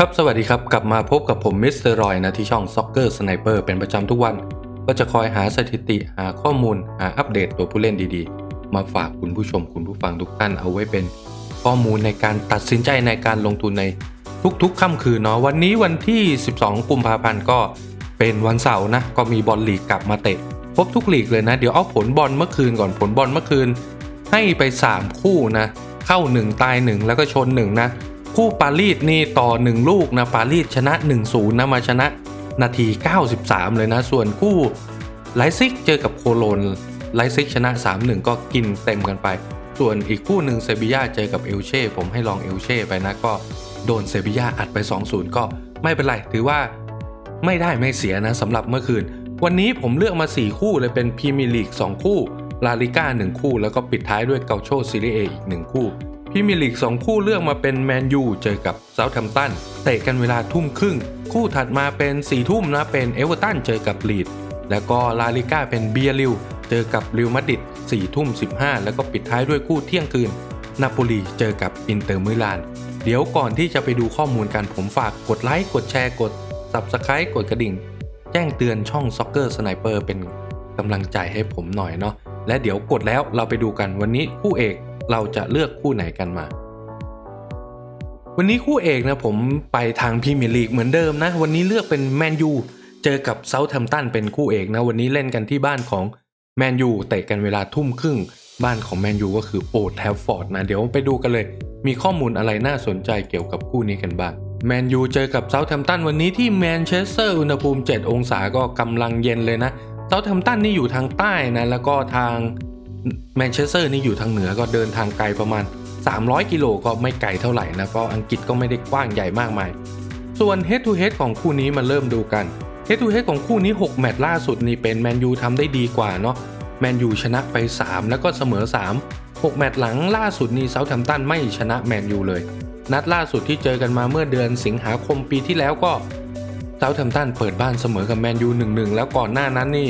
ครับ สวัสดีครับ กลับมาพบกับผมมิสเตอร์รอยนะที่ช่อง Soccer Sniper เป็นประจำทุกวัน ก็จะคอยหาสถิติหาข้อมูล หาอัปเดตตัวผู้เล่นดีๆ มาฝากคุณผู้ชมคุณผู้ฟังทุกท่านเอาไว้เป็นข้อมูลในการตัดสินใจในการลงทุนในทุกๆค่ำคืนเนาะวันนี้วันที่ 12 กุมภาพันธ์ก็เป็นวันเสาร์นะ ก็มีบอลลีกกลับมาเตะครบทุกลีกเลยนะ เดี๋ยวเอาผลบอลเมื่อคืนก่อนผลบอลเมื่อคืน ให้ไป 3 คู่นะ เข้า 1 ตาย 1 แล้วก็ชน 1 นะ คู่ปารีสนี่ต่อ 1 ลูกนะปารีสชนะ 1-0นะมาชนะนาที 93 เลยนะ ส่วนคู่ไลซิกเจอกับโคโลนไลซิกชนะ 3-1 ก็กินเต็มกันไป ส่วนอีกคู่หนึ่งเซบียาเจอกับเอลเช่ผมให้ลองเอลเช่ไปนะก็โดนเซบียาอัดไป 2-0 ก็ไม่เป็นไร ถือว่าไม่ได้ไม่เสียนะสำหรับเมื่อคืน วันนี้ผมเลือกมา 4 คู่เลยเป็นพรีเมียร์ลีก 2 คู่ลาลิก้า 1 คู่ แล้วก็ปิดท้ายด้วยเกาโชซีรีเออีก 1 คู่ พรีเมีลีก 2 คู่เลือกมาเป็นแมนยูเจอกับเซาท์แฮมป์ตันเตะกันเวลาทุ่มครึ่ง คู่ถัดมาเป็น4ทุ่มนะเป็นเอเวอร์ตันเจอกับลีด แล้วก็ลาลิก้าเป็นเบียริวเจอกับริวมาดริด4ทุ่ม15 แล้วก็ปิดท้ายด้วยคู่เที่ยงคืนนาโปลีเจอกับอินเตอร์มิลาน เดี๋ยวก่อนที่จะไปดูข้อมูลกันผมฝากกดไลค์กดแชร์กด Subscribe กดกระดิ่ง แจ้งเตือนช่อง Soccer Sniper เป็นกำลังใจให้ผมหน่อยเนาะและเดี๋ยวกดแล้วเราไปดูกันวันนี้คู่เอก เราจะเลือกคู่ไหนกันมา วันนี้คู่เอกนะผมไปทางพรีเมียร์ลีกเหมือนเดิมนะ วันนี้เลือกเป็นแมนยูเจอกับเซาท์แฮมป์ตันเป็นคู่เอกนะ วันนี้เล่นกันที่บ้านของแมนยูเตะกันเวลาทุ่มครึ่ง บ้านของแมนยูก็คือโอ d แทฟฟอร์ดนะ เดี๋ยวไปดูกันเลย มีข้อมูลอะไรน่าสนใจเกี่ยวกับคู่นี้กันบ้างแมนยูเจอกับเซาท์แฮมป์ตันวันนี้ที่แมนเชสเตอร์อุณหภูมิ 7 องศาก็กำลังเย็นเลยนะเซาท์แฮมป์ตันนี่อยู่ทางใต้นะแล้วก็ทาง แมนเชสเตอร์นี่อยู่ทางเหนือก็เดินทางไกลประมาณ 300 กิโลก็ไม่ไกลเท่าไหร่นะก็อังกฤษก็ไม่ได้กว้างใหญ่มากมาย ส่วน head to head ของคู่นี้มาเริ่มดูกัน head to head ของคู่นี้ 6 แมตช์ล่าสุดนี่เป็นแมนยูทำได้ดีกว่าเนาะแมนยูชนะไป 3 แล้วก็เสมอ 3 6 แมตช์หลังล่าสุดนี่เซาท์แฮมป์ตันไม่ชนะแมนยูเลย นัดล่าสุดที่เจอกันมาเมื่อเดือนสิงหาคมปีที่แล้วก็เซาท์แฮมป์ตันเปิดบ้านเสมอกับแมนยู1-1 แล้วก่อนหน้านั้นนี่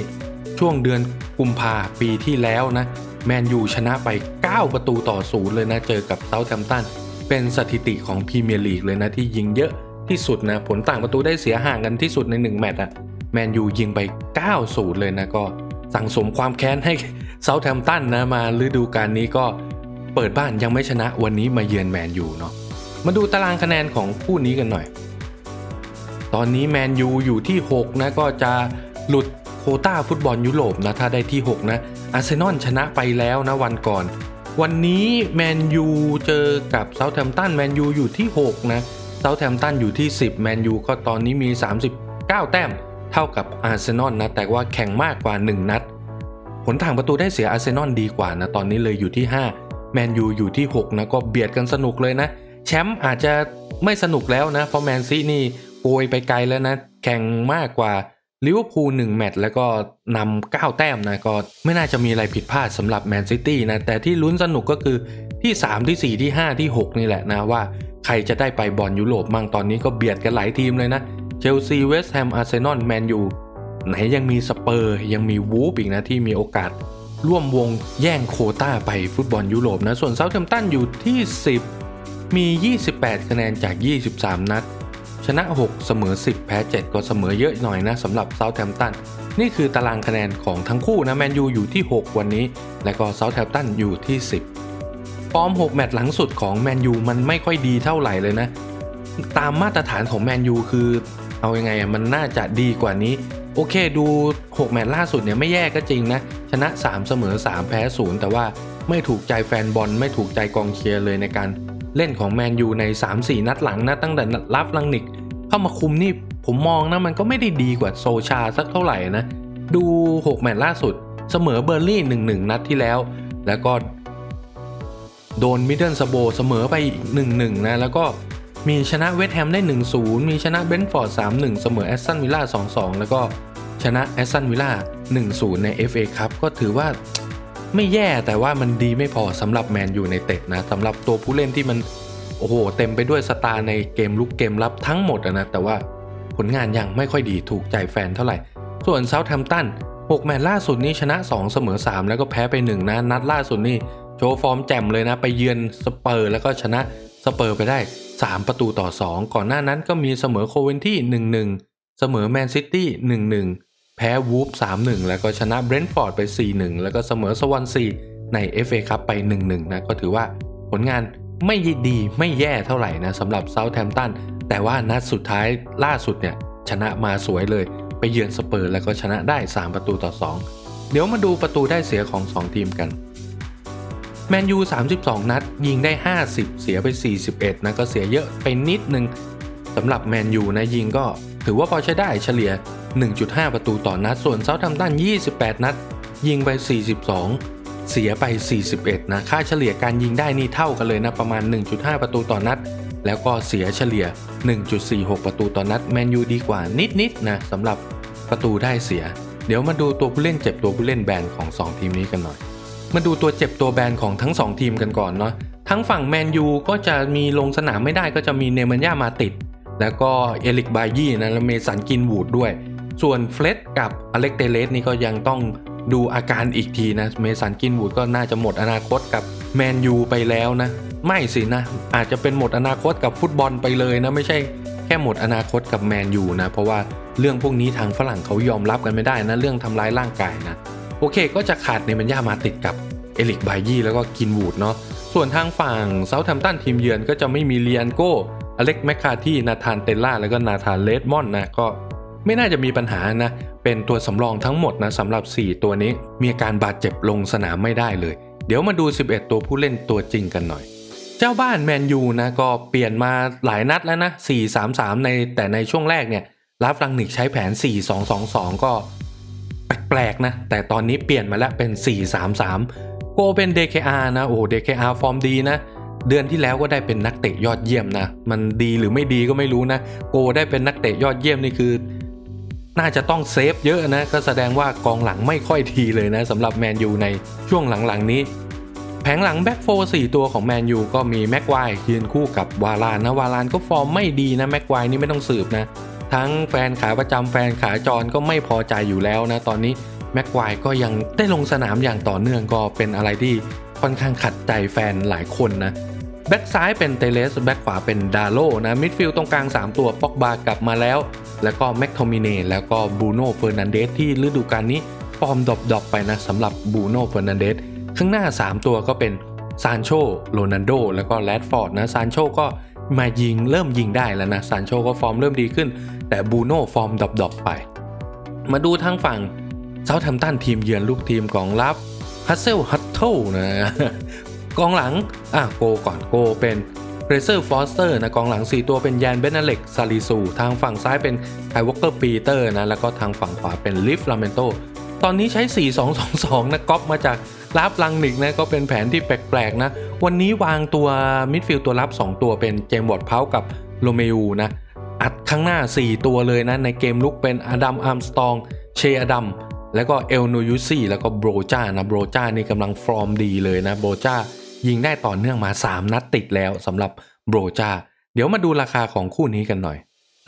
ช่วงเดือนกุมภาปีที่แล้วนะ แมนยูชนะไป 9 ประตูต่อศูนย์เลยนะเจอกับเซาท์แฮมป์ตัน เป็นสถิติของพรีเมียร์ลีกเลยนะที่ยิงเยอะที่สุดนะ ผลต่างประตูได้เสียห่างกันที่สุดใน 1 แมตช์อะแมนยูยิงไป9 0เลยนะก็สั่งสมความแค้นให้เซาท์แฮมป์ตันนะมาฤดูกาลนี้ก็เปิดบ้านยังไม่ชนะวันนี้มาเยือนแมนยูเนาะมาดูตารางคะแนนของคู่นี้กันหน่อย ตอนนี้แมนยูอยู่ที่ 6 นะก็จะหลุดโคต้าฟุตบอลยุโรปนะถ้าได้ที่ 6 นะ อาร์เซนอลชนะไปแล้วนะวันก่อน วันนี้แมนยูเจอกับเซาท์แฮมป์ตันแมนยูอยู่ที่ 6 นะเซาท์แฮมป์ตันอยู่ที่ 10 แมนยูก็ตอนนี้มี 39 แต้ม เท่ากับอาร์เซนอลนะ แต่ว่าแข่งมากกว่า 1 นัด ผลต่างประตูได้เสียอาร์เซนอลดีกว่านะ ตอนนี้เลยอยู่ที่ 5 แมนยูอยู่ที่ 6 นะ ก็เบียดกันสนุกเลยนะ แชมป์อาจจะไม่สนุกแล้วนะ เพราะแมนซีนี่โกยไปไกลแล้วนะ แข่งมากกว่า ลิเวอร์พูลหนึ่งแมตช์แล้วก็นำ9แต้มนะก็ไม่น่าจะมีอะไรผิดพลาดสำหรับแมนซิตี้นะแต่ที่ลุ้นสนุกก็คือที่ 3 ที่ 4 ที่ 5 ที่ 6 นี่แหละนะว่าใครจะได้ไปบอลยุโรปมั่งตอนนี้ก็เบียดกันหลายทีมเลยนะเชลซีเวสต์แฮมอาร์เซนอลแมนยูไหนยังมีสเปอร์ยังมีวูฟอีกนะที่มีโอกาส ร่วมวงแย่งโคต้าไปฟุตบอลยุโรปนะส่วนเซาท์แฮมป์ตันอยู่ที่ 10 มี 28 คะแนนจาก 23 นัด ชนะ 6 เสมอ 10 แพ้ 7 ก็เสมอเยอะหน่อยนะสำหรับเซาท์แฮมป์ตันนี่คือตารางคะแนนของทั้งคู่นะแมนยูอยู่ที่ 6 วันนี้ และก็เซาท์แฮมป์ตันอยู่ที่ 10 ฟอร์ม 6 แมตช์หลังสุดของแมนยูมันไม่ค่อยดีเท่าไหร่เลยนะ ตามมาตรฐานของแมนยูคือ เอายังไงอะมันน่าจะดีกว่านี้ โอเคดู 6 แมตช์ล่าสุดเนี่ยไม่แย่ก็จริงนะ ชนะ 3 เสมอ 3 แพ้ 0 แต่ว่าไม่ถูกใจแฟนบอลไม่ถูกใจกองเชียร์เลยในการเล่นของแมนยูใน 3-4 นัดหลังนะตั้งแต่รับลังนิก เข้ามาคุมนี่ผมมองนะมันก็ไม่ได้ดีกว่าโซชาสักเท่าไหร่นะ ดู 6 แมตช์ล่าสุด เสมอเบอร์ลี่ 1-1 นัดที่แล้ว แล้วก็ โดนมิดเดิลสโบเสมอไปอีก1-1 นะ แล้วก็มีชนะเวสต์แฮมได้ 1-0 มีชนะเบนฟอร์ด 3-1 เสมอแอสตันวิลล่า 2-2 แล้วก็ชนะแอสตันวิลล่า 1-0 ใน FA ครับก็ถือว่าไม่แย่แต่ว่ามันดีไม่พอสำหรับแมนยูในเต็ดนะสำหรับตัวผู้เล่นที่มัน โอ้โห เต็มไปด้วยสตาร์ในเกมลุกเกมรับทั้งหมดนะแต่ว่าผลงานยังไม่ค่อยดีถูกใจแฟนเท่าไหร่ ส่วนเซาท์แฮมป์ตัน6แมตช์ล่าสุดนี้ชนะ 2 เสมอ 3 แล้วก็แพ้ไป 1 นะ นัดล่าสุดนี่โชว์ฟอร์มแจ่มเลยนะ ไปเยือนสเปอร์ แล้วก็ชนะสเปอร์ไปได้ 3 ประตูต่อ 2 ก่อนหน้านั้นก็มีเสมอโคเวนที่1-1 เสมอแมนซิตี้1-1 แพ้วูฟ3-1 แล้วก็ชนะเบรนท์ฟอร์ดไป 4-1 แล้วก็เสมอสวอนซีใน FA คัพไป 1-1 นะก็ถือว่าผลงาน ไม่ดีไม่แย่เท่าไหร่นะสำหรับเซาท์แฮมป์ตันแต่ว่านัดสุดท้ายล่าสุดเนี่ยชนะมาสวยเลย ไปเยือนสเปอร์แล้วก็ชนะได้ 3 ประตูต่อ 2 เดี๋ยวมาดูประตูได้เสียของ 2 ทีมกันแมนยู 32 นัด ยิงได้ 50 เสียไป 41 นะก็เสียเยอะไปนิดนึงสำหรับแมนยูนะยิงก็ถือว่าพอใช้ได้เฉลี่ย 1.5 ประตูต่อนัด ส่วนเซาท์แฮมป์ตัน 28 นัด ยิงไป 42 เสียไป 41 นะ ค่าเฉลี่ยการยิงได้นี่เท่ากันเลยนะ ประมาณ 1.5 ประตูต่อนัด แล้วก็เสียเฉลี่ย 1.46 ประตูต่อนัด แมนยูดีกว่านิดๆนะสำหรับประตูได้เสีย เดี๋ยวมาดูตัวผู้เล่นเจ็บตัวผู้เล่นแบนของ 2 ทีมนี้กันหน่อย มาดูตัวเจ็บตัวแบนของทั้ง 2 ทีมกันก่อนเนาะ ทั้งฝั่งแมนยูก็จะมีลงสนามไม่ได้ก็จะมีเนมันย่ามาติด แล้วก็เอลิกบายี่นะและเมสันกินวูดด้วย ส่วนเฟลดกับอเล็กเตเลสนี่ก็ยังต้อง ดูอาการอีกทีนะเมสันกินวูดก็น่าจะหมดอนาคตกับแมนยูไปแล้วนะ ไม่สินะ อาจจะเป็นหมดอนาคตกับฟุตบอลไปเลยนะ ไม่ใช่แค่หมดอนาคตกับแมนยูนะ เพราะว่าเรื่องพวกนี้ทางฝรั่งเขายอมรับกันไม่ได้นะ เรื่องทำร้ายร่างกายนะ โอเค ก็จะขาดเนมันย่ามาติดกับเอลิกบายี่แล้วก็กินวูดเนาะส่วนทางฝั่งเซาท์แฮมป์ตันทีมเยือนก็จะไม่มีเลียนโกอเล็กแมคคาที่นาธานเตลล่าแล้วก็นาธานเลดมอนนะก็ไม่น่าจะมีปัญหานะ เป็นตัวสำรองทั้งหมดนะสำหรับ 4 ตัวนี้ มีอาการบาดเจ็บลงสนามไม่ได้เลย เดี๋ยวมาดู 11 ตัวผู้เล่นตัวจริงกันหน่อย เจ้าบ้านแมนยูนะก็เปลี่ยนมาหลายนัดแล้วนะ 4-3-3 ในแต่ในช่วงแรกเนี่ยลาฟรังนิกใช้แผน 4-2-2-2 ก็แปลกๆนะ แต่ตอนนี้เปลี่ยนมาแล้วเป็น 4-3-3 โกเป็น DKR นะ โอ้ DKR ฟอร์มดีนะ เดือนที่แล้วก็ได้เป็นนักเตะยอดเยี่ยมนะ มันดีหรือไม่ดีก็ไม่รู้นะ โกได้เป็นนักเตะยอดเยี่ยมนี่คือ น่าจะต้องเซฟเยอะนะ ก็แสดงว่ากองหลังไม่ค่อยดีเลยนะสำหรับแมนยูในช่วงหลังๆนี้ แผงหลังแบ็กโฟร์4ตัวของแมนยูก็มีแม็กไวยืนคู่กับวาลานนะวาลานก็ฟอร์มไม่ดีนะแม็กไวนี่ไม่ต้องสืบนะ ทั้งแฟนขาประจำแฟนขาจรก็ไม่พอใจอยู่แล้วนะ ตอนนี้แม็กไวร์ก็ยังได้ลงสนามอย่างต่อเนื่องก็เป็นอะไรที่ค่อนข้างขัดใจแฟนหลายคนนะแบ็กซ้ายเป็นเตเลสแบ็กขวาเป็นดาโลนะมิดฟิลด์ตรงกลาง 3 ตัว ป็อกบา กลับมาแล้ว แล้วก็แม็กโทมิเนแล้วก็บูโน่เฟอร์นันเดสที่ฤดูกาลนี้ฟอร์มดรอปๆไปนะสำหรับบูโน่เฟอร์นันเดสข้างหน้า 3 ตัวก็เป็นซานโชโรนันโดแล้วก็แรดฟอร์ดนะซานโชก็มายิงเริ่มยิงได้แล้วนะซานโชก็ฟอร์มเริ่มดีขึ้น แต่บูโน่ฟอร์มดรอปๆไป มาดูทางฝั่งเซาท์แฮมตันทีมเยือนลูกทีมของรับฮัสเซลฮัตเทลนะกองหลังอะโกก่อนโกเป็น เรเซอร์ฟอสเตอร์นะกองหลัง 4 ตัวเป็นแยนเบนเนเล็กซาลิซูทางฝั่งซ้ายเป็นไควอเกอร์ปีเตอร์นะแล้วก็ทางฝั่งขวาเป็นลิฟลาเมนโตตอนนี้ใช้ 4-2-2-2 นะก๊อปมาจากลาบลังนิกนะก็เป็นแผนที่แปลกๆนะ วันนี้วางตัวมิดฟิลด์ตัวรับ 2 ตัวเป็นเจมส์วอร์ดเพากับโรเมอูนะอัดข้างหน้า 4 ตัวเลยนะ ในเกมลุกเป็นอดัมอาร์มสตอง เชอดัมแล้วก็เอลโนยูซี่แล้วก็โบรจานะโบรจานี่กำลังฟอร์มดีเลยนะโบรจา ยิงได้ต่อเนื่องมา 3 นัดติดแล้วสำหรับโบรจา เดี๋ยวมาดูราคาของคู่นี้กันหน่อย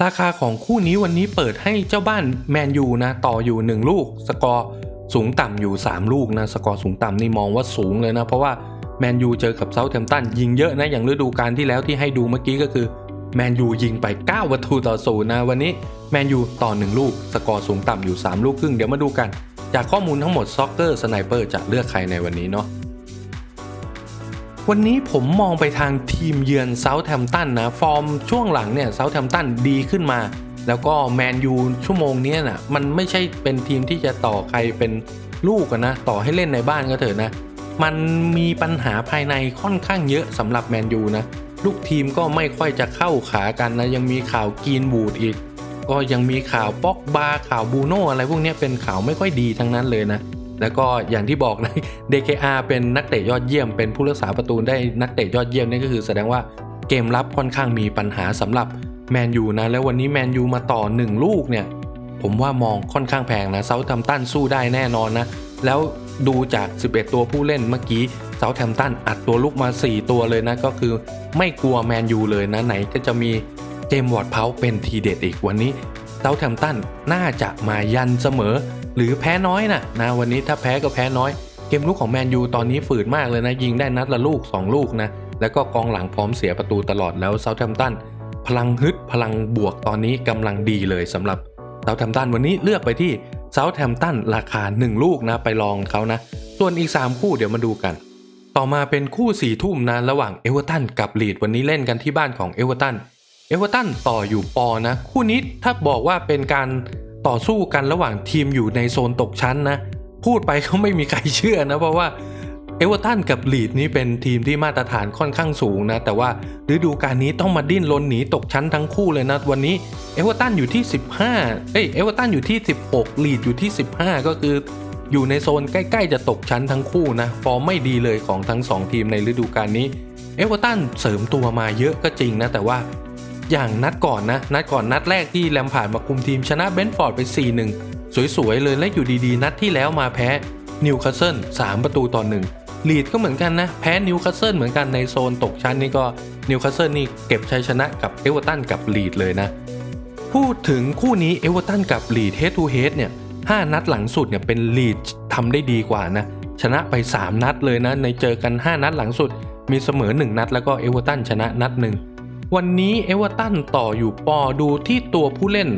ราคาของคู่นี้วันนี้เปิดให้เจ้าบ้านแมนยูนะต่ออยู่ 1 ลูก สกอร์สูงต่ำอยู่ 3 ลูกนะสกอร์สูงต่ำนี่มองว่าสูงเลยนะ เพราะว่าแมนยูเจอกับเซาท์แฮมป์ตันยิงเยอะนะอย่างฤดูกาลที่แล้วที่ให้ดูเมื่อกี้ก็คือแมนยูยิงไป 9 ประตูต่อศูนย์นะวันนี้แมนยูต่อ 1 ลูก สกอร์สูงต่ำอยู่ 3 ลูกครึ่งเดี๋ยวมาดูกัน จากข้อมูลทั้งหมดซ็อกเกอร์สไนเปอร์จะเลือกใครในวันนี้เนาะ วันนี้ผมมองไปทางทีมเยือนเซาท์แฮมป์ตันนะ ฟอร์มช่วงหลังเนี่ยเซาท์แฮมป์ตันดีขึ้นมา แล้วก็แมนยูชั่วโมงนี้นะมันไม่ใช่เป็นทีมที่จะต่อใครเป็นลูกนะ ต่อให้เล่นในบ้านก็เถอะนะ มันมีปัญหาภายในค่อนข้างเยอะสำหรับแมนยูนะ ลูกทีมก็ไม่ค่อยจะเข้าขากันนะ ยังมีข่าวกีนบูดอีก ก็ยังมีข่าวปอกบาข่าวบูโน่อะไรพวกนี้เป็นข่าวไม่ค่อยดีทั้งนั้นเลยนะ แล้วก็อย่างที่บอกนะ DKR เป็นนักเตะยอดเยี่ยม เป็นผู้รักษาประตูได้นักเตะยอดเยี่ยมนี่ก็คือแสดงว่าเกมรับค่อนข้างมีปัญหาสำหรับแมนยูนะ แล้ววันนี้แมนยูมาต่อ 1 ลูกเนี่ย ผมว่ามองค่อนข้างแพงนะเซาท์แฮมตันสู้ได้แน่นอนนะ แล้วดูจาก 11 ตัวผู้เล่นเมื่อกี้เซาท์แฮมตันอัดตัวลูกมา 4 ตัวเลยนะ ก็คือไม่กลัวแมนยูเลยนะ ไหนก็จะมีเจมวอร์ดเพาเป็นทีเด็ดอีกวันนี้เซาท์แฮมตันน่าจะมายันเสมอ หรือแพ้น้อยนะนะวันนี้ถ้าแพ้ก็แพ้น้อย เกมลุกของแมนยูตอนนี้ฝืดมากเลยนะ ยิงได้นัดละลูก 2 ลูกนะ แล้วก็กองหลังพร้อมเสียประตูตลอดแล้วเซาท์แฮมป์ตันพลังฮึดพลังบวกตอนนี้กำลังดีเลยสำหรับเซาท์แฮมป์ตันวันนี้เลือกไปที่เซาท์แฮมป์ตันราคา 1 ลูกนะไปลองเขานะ ส่วนอีก 3 คู่เดี๋ยวมาดูกัน ต่อมาเป็นคู่4ี่ทุ่มนะระหว่างเอเวอร์ตันกับลีดวันนี้เล่นกันที่บ้านของเอเวอร์ตันเอเวอร์ตันต่ออยู่ปอนะ คู่นี้ถ้าบอกว่าเป็นการ ต่อสู้กันระหว่างทีมอยู่ในโซนตกชั้นนะ พูดไปเขาไม่มีใครเชื่อนะ เพราะว่าเอเวอร์ตันกับลีดนี่เป็นทีมที่มาตรฐานค่อนข้างสูงนะ แต่ว่าฤดูกาลนี้ต้องมาดิ้นรนหนีตกชั้นทั้งคู่เลยนะ วันนี้เอเวอร์ตันอยู่ที่ 15 เอ้ยเอเวอร์ตันอยู่ที่ 16 ลีดอยู่ที่ 15 ก็คืออยู่ในโซนใกล้ ๆ จะตกชั้นทั้งคู่นะฟอร์มไม่ดีเลยของทั้ง 2 ทีมในฤดูกาลนี้เอเวอร์ตันเสริมตัวมาเยอะก็จริงนะ แต่ว่า อย่างนัดก่อนนะ นัดก่อนนัดแรกที่แลมพาร์ดมาคุมทีมชนะเบนฟอร์ดไป 4-1 สวยๆ เลยและอยู่ดีๆ นัดที่แล้วมาแพ้นิวคาสเซิล3ประตูต่อหนึ่งลีดก็เหมือนกันนะ แพ้นิวคาสเซิลเหมือนกันในโซนตกชั้นนี่ก็นิวคาสเซิลนี่เก็บชัยชนะกับเอเวอร์ตันกับลีดเลยนะ พูดถึงคู่นี้เอเวอร์ตันกับลีดเฮดทูเฮดเนี่ย5นัดหลังสุดเนี่ยเป็นลีดทำได้ดีกว่านะ ชนะไป 3 นัดเลยนะ ในเจอกัน 5 นัดหลังสุด มีเสมอ 1 นัดแล้วก็เอเวอร์ตันชนะนัดหนึ่ง วันนี้เอเวอร์ตันต่ออยู่ปอดูที่ตัวผู้เล่น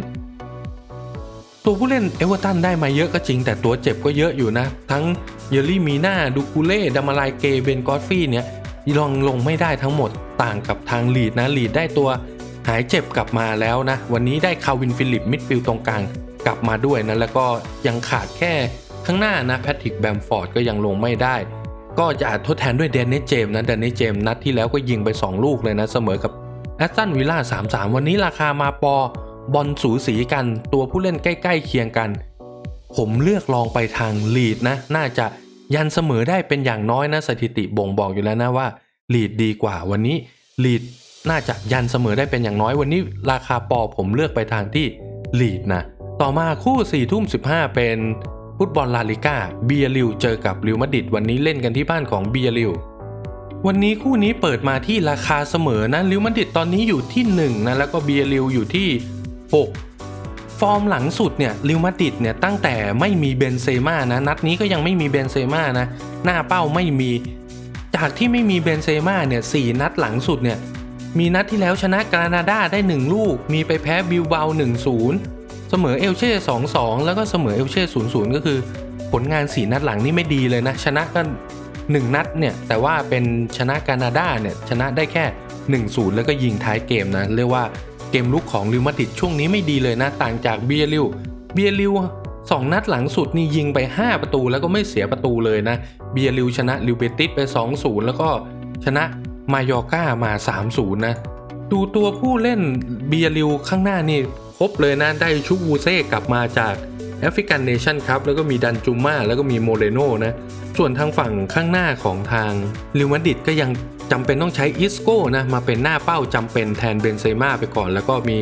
ตัวผู้เล่นเอเวอร์ตันได้มาเยอะก็จริง แต่ตัวเจ็บก็เยอะอยู่นะ ทั้งเยลลี่มีนาดูกูเล่ดามาลายเกเบนกอฟฟี่เนี่ยลองลงไม่ได้ทั้งหมดต่างกับทางลีดนะลีดได้ตัวหายเจ็บกลับมาแล้วนะ วันนี้ได้คาวินฟิลิปมิดฟิลตรงกลางกลับมาด้วยนะ แล้วก็ยังขาดแค่ข้างหน้านะแพทริกแบมฟอร์ดก็ยังลงไม่ได้ ก็จะอาจทดแทนด้วยเดนนิสเจมส์นะเดนนิสเจมส์นัดที่แล้วก็ยิงไป 2 ลูกเลยนะ เสมอกับ แอสตันวิลล่า3-3 วันนี้ราคามาปอบอลสูสีกัน ตัวผู้เล่นใกล้ ๆ เคียงกัน ผมเลือกลองไปทางลีดนะ น่าจะยันเสมอได้เป็นอย่างน้อยนะ สถิติบ่งบอกอยู่แล้วนะว่าลีดดีกว่าวันนี้ลีดน่าจะยันเสมอได้เป็นอย่างน้อยวันนี้ ราคาปอผมเลือกไปทางที่ลีดนะ ต่อมาคู่4ี่ทุ่มสิเป็นฟุตบอลลาลิก้าเบียริวเจอกับริวมาดริดวันนี้เล่นกันที่บ้านของเบียริว วันนี้คู่นี้เปิดมาที่ราคาเสมอนะริวมาดริดตอนนี้อยู่ที่1นะแล้วก็เบียริวอยู่ที่ 6 ฟอร์มหลังสุดเนี่ยริวมาดิดเนี่ยตั้งแต่ไม่มีเบนเซม่านะนัดนี้ก็ยังไม่มีเบนเซม่านะหน้าเป้าไม่มี จากที่ไม่มีเบนเซม่าเนี่ยสนัดหลังสุดเนี่ยมีนัดที่แล้วชนะกรานาดาได้ 1 ลูก มีไปแพ้บิลเบา1-0 เสมอเอลเช่ 2-2 แล้วก็เสมอเอลเช่ 0-0 ก็คือ ผลงาน4นัดหลังนี่ไม่ดีเลยนะ ชนะกัน 1 นัดเนี่ยแต่ว่าเป็นชนะกานาดาเนี่ยชนะได้แค่ 1-0 แล้วก็ยิงท้ายเกมนะเรียกว่าเกมลุกของลิวมาดริดช่วงนี้ไม่ดีเลยนะต่างจากเบียริวเบียริว2นัดหลังสุดนี่ยิงไป 5 ประตูแล้วก็ไม่เสียประตูเลยนะเบียริวชนะลิวเบติสไป 2-0 แล้วก็ชนะมายอร์ก้ามา 3-0 นะ ดูตัวผู้เล่นเบียริวข้างหน้านี่ครบเลยนะได้ชุกวูเซ่กลับมาจาก แอฟริกันเนชั่นครับแล้วก็มีดันจูมาแล้วก็มีโมเรโนนะส่วนทางฝั่งข้างหน้าของทางลิวมาดิดก็ยังจำเป็นต้องใช้อิสโก้นะมาเป็นหน้าเป้าจำเป็นแทนเบนเซม่าไปก่อน แล้วก็มี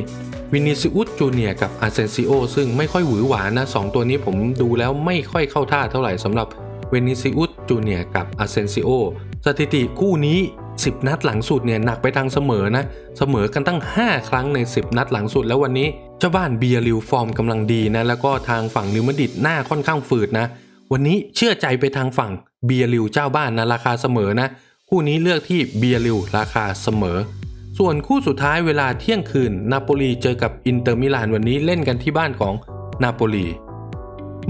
วินิซิอุสจูเนียกับอาเซนซิโอซึ่งไม่ค่อยหวือหวานะสองตัวนี้ผมดูแล้วไม่ค่อยเข้าท่าเท่าไหร่สำหรับเวนิซิอุสจูเนียกับอาเซนซิโอสถิติคู่นี้ 10 นัดหลังสุดเนี่ยหนักไปทางเสมอนะ เสมอกันตั้ง 5 ครั้งใน 10 นัดหลังสุดแล้ววันนี้ เจ้าบ้านเบียริวฟอร์มกำลังดีนะ แล้วก็ทางฝั่งนิวมดิดหน้าค่อนข้างฝืดนะ วันนี้เชื่อใจไปทางฝั่งเบียริวเจ้าบ้านนะราคาเสมอนะ คู่นี้เลือกที่เบียริวราคาเสมอ ส่วนคู่สุดท้ายเวลาเที่ยงคืนนาโปลีเจอกับอินเตอร์มิลานวันนี้เล่นกันที่บ้านของนาโปลี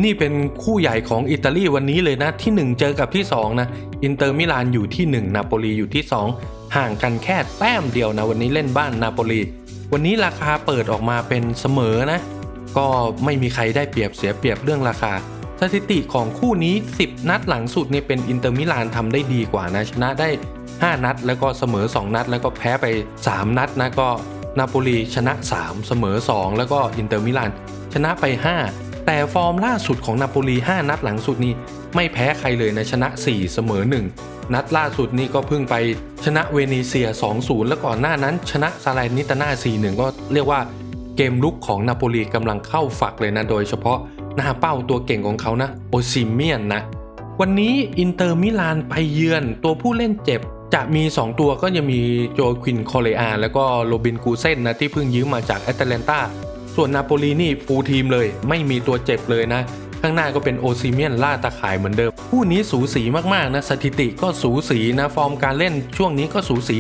นี่เป็นคู่ใหญ่ของอิตาลีวันนี้เลยนะที่ 1 เจอกับที่ 2 นะอินเตอร์มิลานอยู่ที่ 1 นาโปลีอยู่ที่ 2 ห่างกันแค่แต้มเดียวนะ วันนี้เล่นบ้านนาโปลีวันนี้ราคาเปิดออกมาเป็นเสมอนะ ก็ไม่มีใครได้เปรียบเสียเปรียบเรื่องราคา สถิติของคู่นี้ 10 นัดหลังสุดเนี่ยเป็นอินเตอร์มิลานทำได้ดีกว่านะชนะได้ 5 นัด แล้วก็เสมอ 2 นัด แล้วก็แพ้ไป 3 นัดนะก็นาโปลีชนะ 3 เสมอ 2 แล้วก็อินเตอร์มิลานชนะไป 5 แต่ฟอร์มล่าสุดของนาโปลี 5 นัดหลังสุดนี้ ไม่แพ้ใครเลยนะชนะ 4 เสมอ 1 นัดล่าสุดนี่ก็เพิ่งไปชนะเวเนเซีย 2-0 แล้วก่อนหน้านั้น ชนะซาลานิตาน่า 4-1 ก็เรียกว่าเกมลุกของนาโปลีกำลังเข้าฝักเลยนะ โดยเฉพาะหน้าเป้าตัวเก่งของเขานะโอซิเมียนนะ วันนี้อินเตอร์มิลานไปเยือนตัวผู้เล่นเจ็บ จะมี 2 ตัวก็จะมีโจควินคอเลอาแล้วก็โรบินกูเซนนะที่เพิ่งยืมมาจากแอตแลนตา ส่วนนาโปลีนี่ฟูลทีมเลย ไม่มีตัวเจ็บเลยนะ ข้างหน้าก็เป็นโอซิเมียนล่าตาข่ายเหมือนเดิม คู่นี้สูสีมากๆนะสถิติก็สูสีนะฟอร์มการเล่นช่วงนี้ก็สูสี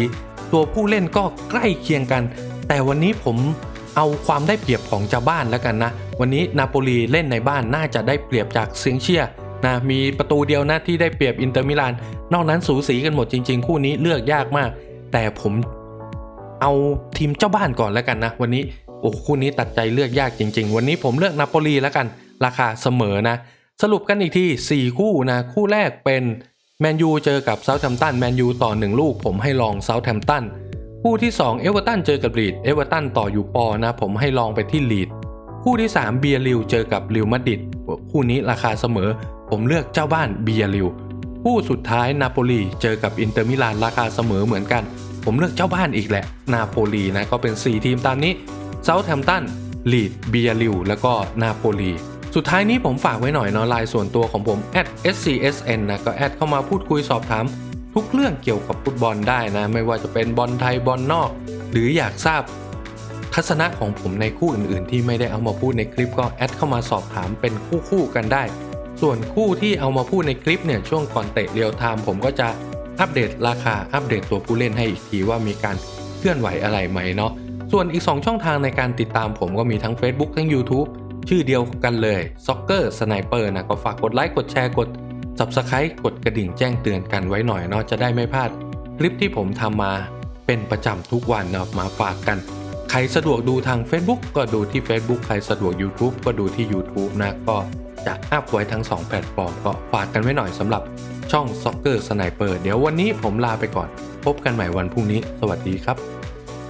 ตัวผู้เล่นก็ใกล้เคียงกัน แต่วันนี้ผมเอาความได้เปรียบของเจ้าบ้านแล้วกันนะ วันนี้นาโปลีเล่นในบ้านน่าจะได้เปรียบจากเซียงเชียนะมีประตูเดียวนะที่ได้เปรียบอินเตอร์มิลาน นอกนั้นสูสีกันหมดจริง ๆ คู่นี้เลือกยากมาก แต่ผมเอาทีมเจ้าบ้านก่อนแล้วกันนะ วันนี้ โอ้คู่นี้ตัดใจเลือกยากจริง ๆ วันนี้ผมเลือกนาโปลีแล้วกัน ราคาเสมอนะ สรุปกันอีกที4 คู่นะ คู่แรกเป็นแมนยูเจอกับเซาท์แฮมป์ตันแมนยูต่อ 1 ลูก ผมให้ลองเซาท์แฮมป์ตันคู่ที่ 2 เอเวอร์ตันเจอกับลีดเอเวอร์ตันต่ออยู่ปอนะ ผมให้ลองไปที่ลีดคู่ที่ 3 เบียริวเจอกับริวมาดิดคู่นี้ราคาเสมอ ผมเลือกเจ้าบ้านเบียริวคู่สุดท้ายนาโปลีเจอกับอินเตอร์มิลานราคาเสมอเหมือนกัน ผมเลือกเจ้าบ้านอีกแหละ นาโปลีนะก็เป็น 4 ทีมตามนี้ เซาท์แฮมป์ตันลีดเบียริวแล้วก็นาโปลีสุดท้ายนี้ผมฝากไว้หน่อยเนาะไลน์ส่วนตัวของผม @scsn นะก็แอดเข้ามาพูดคุยสอบถาม ทุกเรื่องเกี่ยวกับฟุตบอลได้นะ ไม่ว่าจะเป็นบอลไทยบอลนอก หรืออยากทราบ ทัศนะของผมในคู่อื่นๆ ที่ไม่ได้เอามาพูดในคลิปก็แอดเข้ามาสอบถามเป็นคู่ๆกันได้ ส่วนคู่ที่เอามาพูดในคลิปเนี่ยช่วงก่อนเตะเรียวไทม์ผมก็จะอัปเดตราคาอัปเดตตัวผู้เล่นให้อีกทีว่ามีการเคลื่อนไหวอะไรไหมเนาะ ส่วนอีก 2 ช่องทางในการติดตามผมก็มีทั้ง Facebook ทั้ง YouTube ชื่อเดียวกันเลย Soccer Sniper นะก็ฝากกดไลค์กดแชร์กด Subscribe กดกระดิ่งแจ้งเตือนกันไว้หน่อยเนาะจะได้ไม่พลาด คลิปที่ผมทำมาเป็นประจำทุกวันเนาะมาฝากกัน ใครสะดวกดูทาง Facebook ก็ดูที่ Facebook ใครสะดวก YouTube ก็ดูที่ YouTube นะก็จะอัพไว้ทั้ง 2 แพลตฟอร์มก็ฝากกันไว้หน่อยสำหรับช่อง Soccer Sniper เดี๋ยววันนี้ผมลาไปก่อน พบกันใหม่วันพรุ่งนี้ สวัสดีครับ